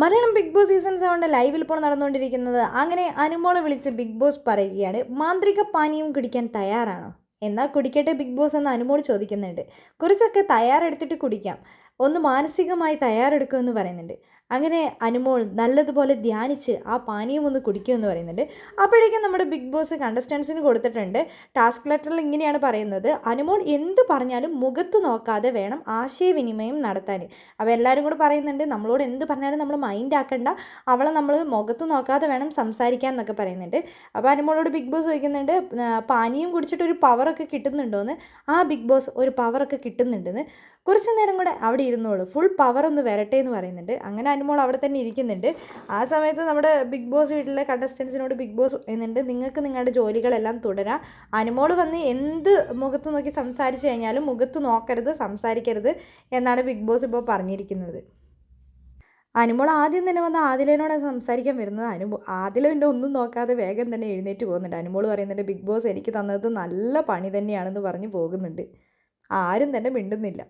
Malayalam big Boss season സെവന്റെ ലൈവിൽ ഇപ്പോൾ നടന്നുകൊണ്ടിരിക്കുന്നത്. അങ്ങനെ അനുമോളെ വിളിച്ച് ബിഗ് ബോസ് പറയുകയാണ് മാന്ത്രിക പാനീയം കുടിക്കാൻ തയ്യാറാണോ? എന്നാൽ കുടിക്കട്ടെ ബിഗ് ബോസ് എന്ന് അനുമോൾ ചോദിക്കുന്നുണ്ട്. കുറച്ചൊക്കെ തയ്യാറെടുത്തിട്ട് കുടിക്കാം. ഒന്ന് മാനസികമായി തയ്യാറെടുക്കുക എന്ന് പറയുന്നുണ്ട്. അങ്ങനെ അനുമോൾ നല്ലതുപോലെ ധ്യാനിച്ച് ആ പാനീയം ഒന്ന് കുടിക്കുമെന്ന് പറയുന്നുണ്ട്. അപ്പോഴേക്കും നമ്മുടെ ബിഗ് ബോസ് കണ്ടസ്റ്റൻസിന് കൊടുത്തിട്ടുണ്ട്. ടാസ്ക് ലെറ്ററിൽ ഇങ്ങനെയാണ് പറയുന്നത്. അനുമോൾ എന്ത് പറഞ്ഞാലും മുഖത്ത് നോക്കാതെ വേണം ആശയവിനിമയം നടത്താൻ. അപ്പോൾ എല്ലാവരും കൂടെ പറയുന്നുണ്ട് നമ്മളോട് എന്ത് പറഞ്ഞാലും നമ്മൾ മൈൻഡ് ആക്കണ്ട. അവളെ നമ്മൾ മുഖത്ത് നോക്കാതെ വേണം സംസാരിക്കാൻ എന്നൊക്കെ പറയുന്നുണ്ട്. അപ്പോൾ അനുമോളോട് ബിഗ് ബോസ് ചോദിക്കുന്നുണ്ട് പാനീയം കുടിച്ചിട്ട് ഒരു പവറൊക്കെ കിട്ടുന്നുണ്ടോ എന്ന് ആ ബിഗ് ബോസ് ഒരു പവറൊക്കെ കിട്ടുന്നുണ്ടെന്ന്. കുറച്ച് നേരം കൂടെ അവിടെ ഇരുന്നോളൂ. ഫുൾ പവർ ഒന്ന് വരട്ടെ എന്ന് പറയുന്നുണ്ട്. അങ്ങനെ അനുമോൾ അവിടെ തന്നെ ഇരിക്കുന്നുണ്ട്. ആ സമയത്ത് നമ്മുടെ ബിഗ് ബോസ് വീട്ടിലെ കണ്ടസ്റ്റൻസിനോട് ബിഗ് ബോസ് എന്നുണ്ട് നിങ്ങൾക്ക് നിങ്ങളുടെ ജോലികളെല്ലാം തുടരാം. അനുമോൾ വന്ന് എന്ത് മുഖത്ത് നോക്കി സംസാരിച്ചു കഴിഞ്ഞാലും മുഖത്ത് നോക്കരുത് സംസാരിക്കരുത് എന്നാണ് ബിഗ് ബോസ് ഇപ്പോൾ പറഞ്ഞിരിക്കുന്നത്. അനുമോൾ ആദ്യം തന്നെ വന്ന് ആദിലേനോട് സംസാരിക്കാൻ വരുന്നത് അനുമോ ആദിലിന്റെ ഒന്നും നോക്കാതെ വേഗം തന്നെ എഴുന്നേറ്റ് പോകുന്നുണ്ട്. അനുമോൾ പറയുന്നുണ്ട് ബിഗ് ബോസ് എനിക്ക് തന്നത് നല്ല പണി തന്നെയാണെന്ന് പറഞ്ഞ് പോകുന്നുണ്ട്. ആരും തന്നെ മിണ്ടുന്നില്ല.